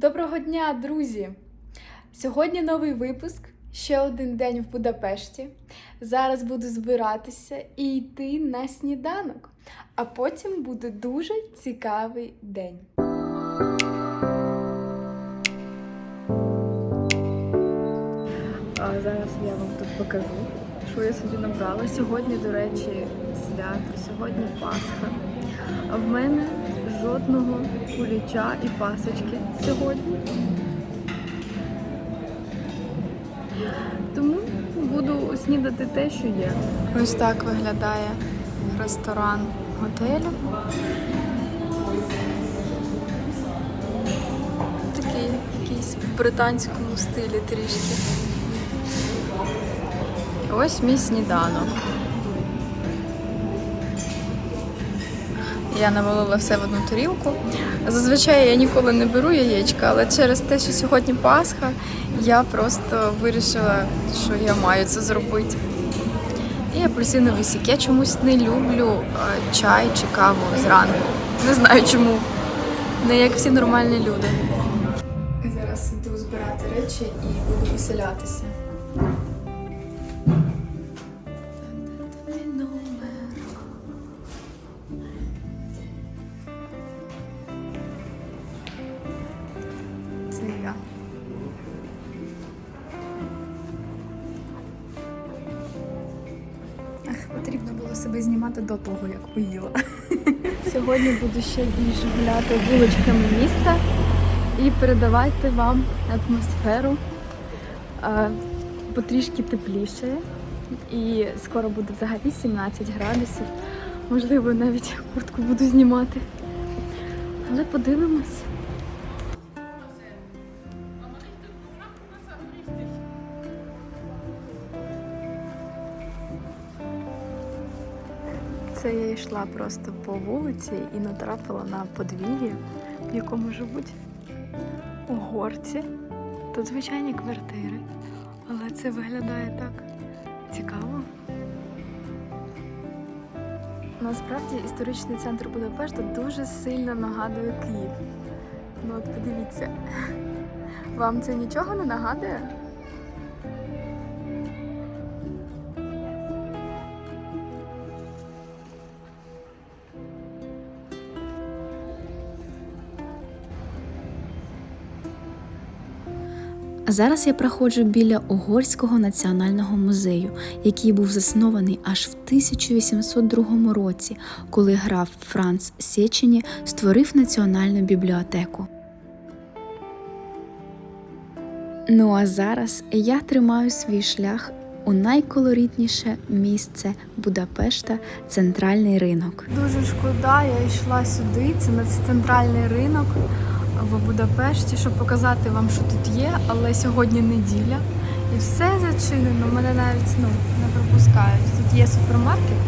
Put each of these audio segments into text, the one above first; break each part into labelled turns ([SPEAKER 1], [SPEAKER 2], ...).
[SPEAKER 1] Доброго дня, друзі! Сьогодні новий випуск. Ще один день в Будапешті. Зараз буду збиратися і йти на сніданок. А потім буде дуже цікавий день. А зараз я вам тут покажу, що я собі набрала. Сьогодні, до речі, свято, сьогодні Пасха. А в мене жодного куліча і пасочки сьогодні. Тому буду снідати те, що є. Ось так виглядає ресторан готелю. Такий якийсь в британському стилі трішки. Ось мій сніданок. Я навалила все в одну тарілку. Зазвичай я ніколи не беру яєчка, але через те, що сьогодні Пасха, я просто вирішила, що я маю це зробити. І апельсиновий сік. Я чомусь не люблю е, чай чи каву зранку. Не знаю чому. Не як всі нормальні люди. Зараз йду збирати речі і буду виселятися. Потрібно було себе знімати до того, як поїла. Сьогодні буду ще більше гуляти вуличками міста і передавати вам атмосферу е, потрішки тепліше. І скоро буде взагалі 17 градусів. Можливо, навіть куртку буду знімати. Але подивимось. Це я йшла просто по вулиці і натрапила на подвір'я, в якому живуть угорці. Тут звичайні квартири, але це виглядає так цікаво. Насправді історичний центр Будапешта дуже сильно нагадує Київ. Ну от подивіться. Вам це нічого не нагадує?
[SPEAKER 2] Зараз я проходжу біля Угорського національного музею, який був заснований аж в 1802 році, коли граф Франц Сечені створив національну бібліотеку. Ну а зараз я тримаю свій шлях у найколоритніше місце Будапешта центральний ринок.
[SPEAKER 1] Дуже шкода, я йшла сюди. Це на центральний ринок в Будапешті, щоб показати вам, що тут є, але сьогодні неділя. І все зачинено. Мене навіть ну, не пропускають. Тут є супермаркет,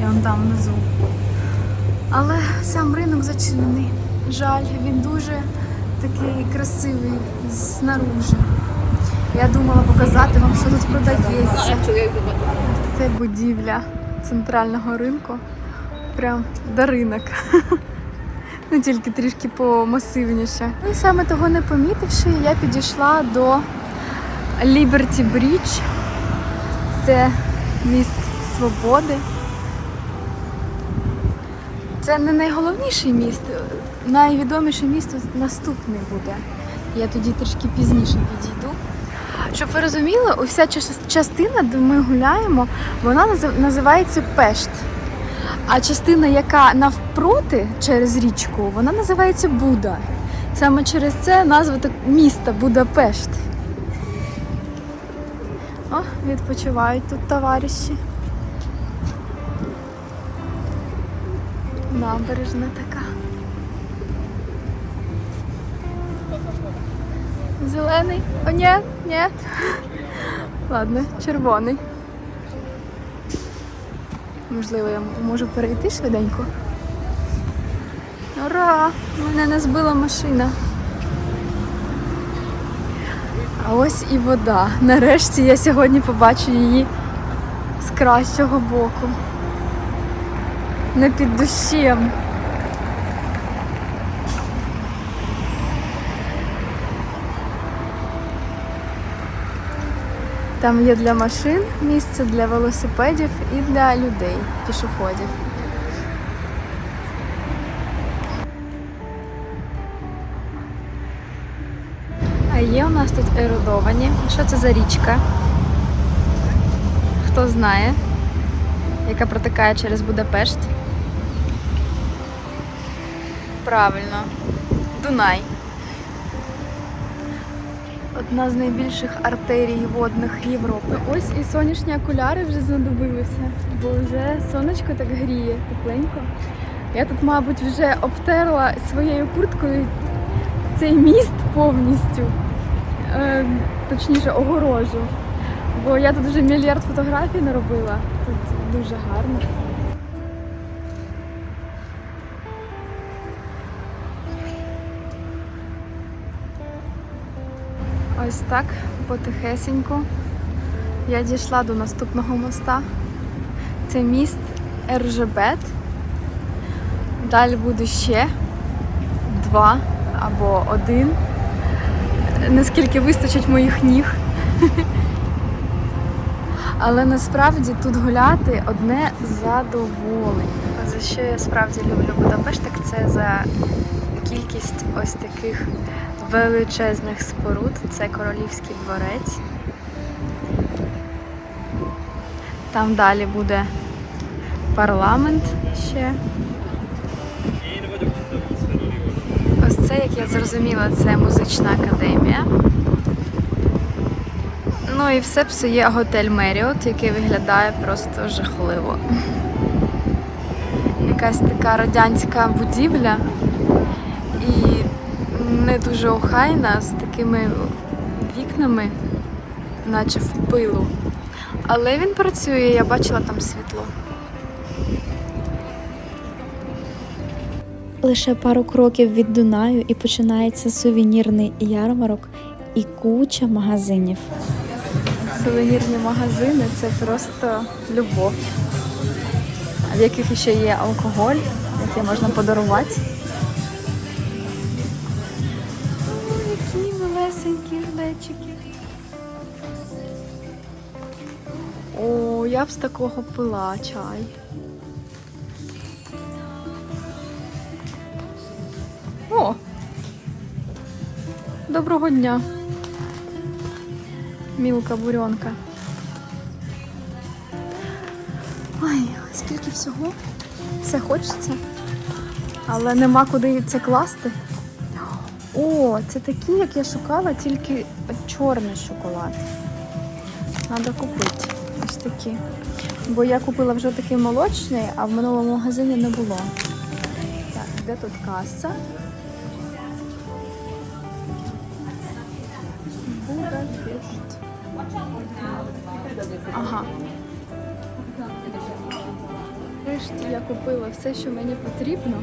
[SPEAKER 1] і он там внизу. Але сам ринок зачинений. Жаль, він дуже такий красивий знаружи. Я думала показати вам, що тут продається. Це будівля центрального ринку. Прям до ринок. Ну тільки трішки помасивніше. Ну і саме того не помітивши, я підійшла до Liberty Bridge. Це міст свободи. Це не найголовніший міст. Найвідоміше місто наступне буде. Я тоді трішки пізніше підійду. Щоб ви розуміли, уся частина, де ми гуляємо, вона називається Пешт. А частина, яка навпроти через річку, вона називається Буда. Саме через це назва міста Будапешт. О, відпочивають тут товариші. Набережна така. Зелений? О, ні, ні. Ладно, червоний. Можливо, я можу перейти швиденько. Ура! Мене не збила машина. А ось і вода. Нарешті я сьогодні побачу її з кращого боку. Не під дощем. Там є для машин місце, для велосипедів і для людей, пішоходів. А є у нас тут ерудовані. Що це за річка? Хто знає, яка протикає через Будапешт? Правильно, Дунай. Одна з найбільших артерій водних Європи. Ось і сонячні окуляри вже знадобилися, бо вже сонечко так гріє тепленько. Я тут, мабуть, вже обтерла своєю курткою цей міст повністю, е, точніше, огорожу. Бо я тут вже мільярд фотографій наробила. Тут дуже гарно. Ось так, потихесеньку. Я дійшла до наступного моста. Це міст Ержебет. Далі буде ще два або один. Наскільки вистачить моїх ніг. Але насправді тут гуляти одне задоволення. За що я справді люблю Будапешт, так це за кількість ось таких величезних споруд. Це королівський дворець. Там далі буде парламент ще. Ось це, як я зрозуміла, це музична академія. Ну і все псує готель Меріот, який виглядає просто жахливо. Якась така радянська будівля не дуже охайна, з такими вікнами, наче в пилу. Але він працює, я бачила там світло.
[SPEAKER 2] Лише пару кроків від Дунаю і починається сувенірний ярмарок і куча магазинів.
[SPEAKER 1] Сувенірні магазини це просто любов, в яких ще є алкоголь, який можна подарувати. Які малесенькі. О, я б з такого пила чай. О! Доброго дня! Мілка бурьонка. Ой, скільки всього. Все хочеться. Але нема куди це класти. О, це такі, як я шукала, тільки чорний шоколад. Треба купити. Ось такі. Бо я купила вже такий молочний, а в минулому магазині не було. Так, де тут каса? Ага. Нарешті я купила все, що мені потрібно.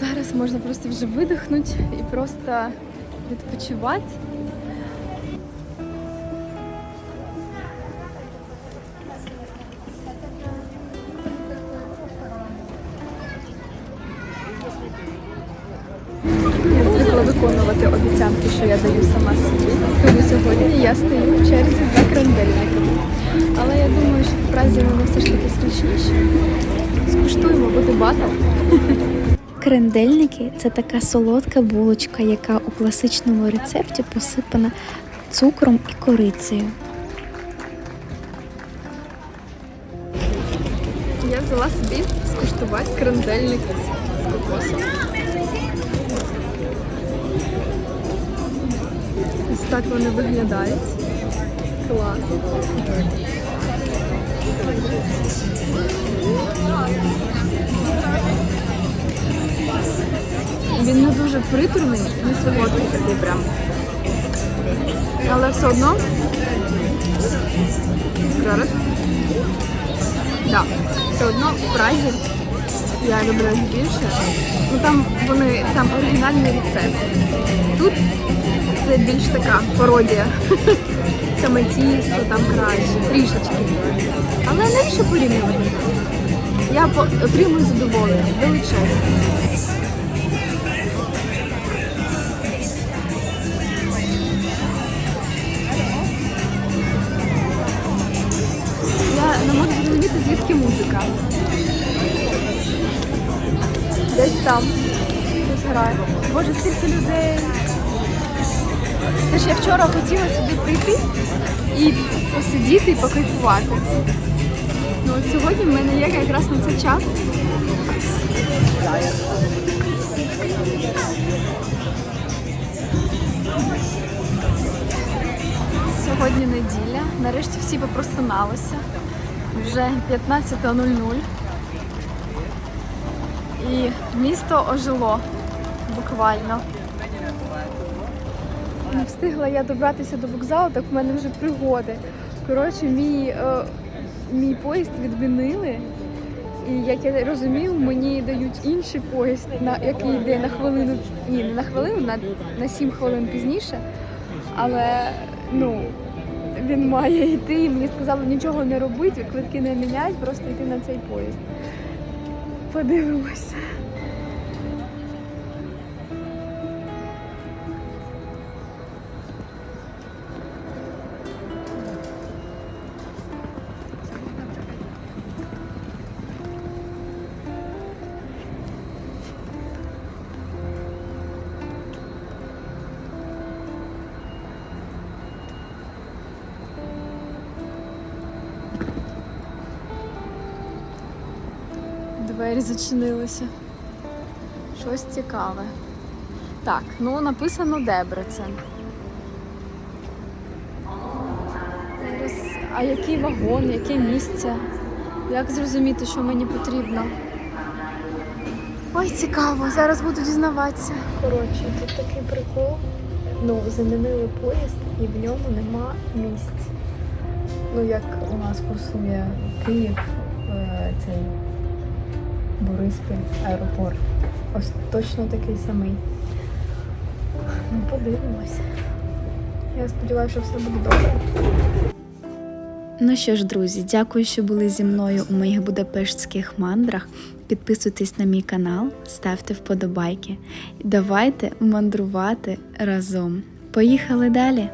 [SPEAKER 1] Зараз можна просто вже видихнути і просто відпочивати. Я звикла виконувати обіцянки, що я даю сама собі. Тому сьогодні я стою в черзі за крендельниками. Але я думаю, що в Празі вони все ж таки смачніші. Скуштуємо, буде батл.
[SPEAKER 2] Крендельники це така солодка булочка, яка у класичному рецепті посипана цукром і корицею.
[SPEAKER 1] Я взяла собі скуштувати крендельник з кокосом. Ось так вони виглядають. Клас. Він дуже приторний, не солодкий такий прям. Але все одно. Зараз. Так, все одно в Празі я люблю їх більше. Ну там вони там оригінальний рецепт. Тут це більш така пародія. Саме тісто там краще, трішечки. Але навіщо порівнювати? Я отримую задоволення, величезне. звідки музика? Десь там. Десь грає. Боже, стільки людей. Це ж я вчора хотіла сюди прийти і посидіти і покайфувати. Ну от Сьогодні в мене є якраз на цей час. Сьогодні неділя. Нарешті всі попросиналися. Вже 15.00. І місто ожило буквально. Не встигла я добратися до вокзалу, так в мене вже пригоди. Коротше, мій, е, мій поїзд відмінили. І як я розумію, мені дають інший поїзд, на, який йде на хвилину, ні, не на хвилину, на, на 7 хвилин пізніше. Але ну, він має йти, і мені сказали нічого не робити, квитки не міняють, просто йти на цей поїзд. Подивимося. Двері зачинилися. Щось цікаве. Так, ну написано Дебрецен. Зараз, а який вагон, яке місце? Як зрозуміти, що мені потрібно? Ой, цікаво, зараз буду дізнаватися. Коротше, тут такий прикол. Ну, замінили поїзд і в ньому нема місць. Ну, як у нас курсує Київ, е, цей Бориспіль, аеропорт. Ось точно такий самий. Ну, подивимось. Я сподіваюся, що все буде добре.
[SPEAKER 2] Ну що ж, друзі, дякую, що були зі мною у моїх будапештських мандрах. Підписуйтесь на мій канал, ставте вподобайки. Давайте мандрувати разом. Поїхали далі!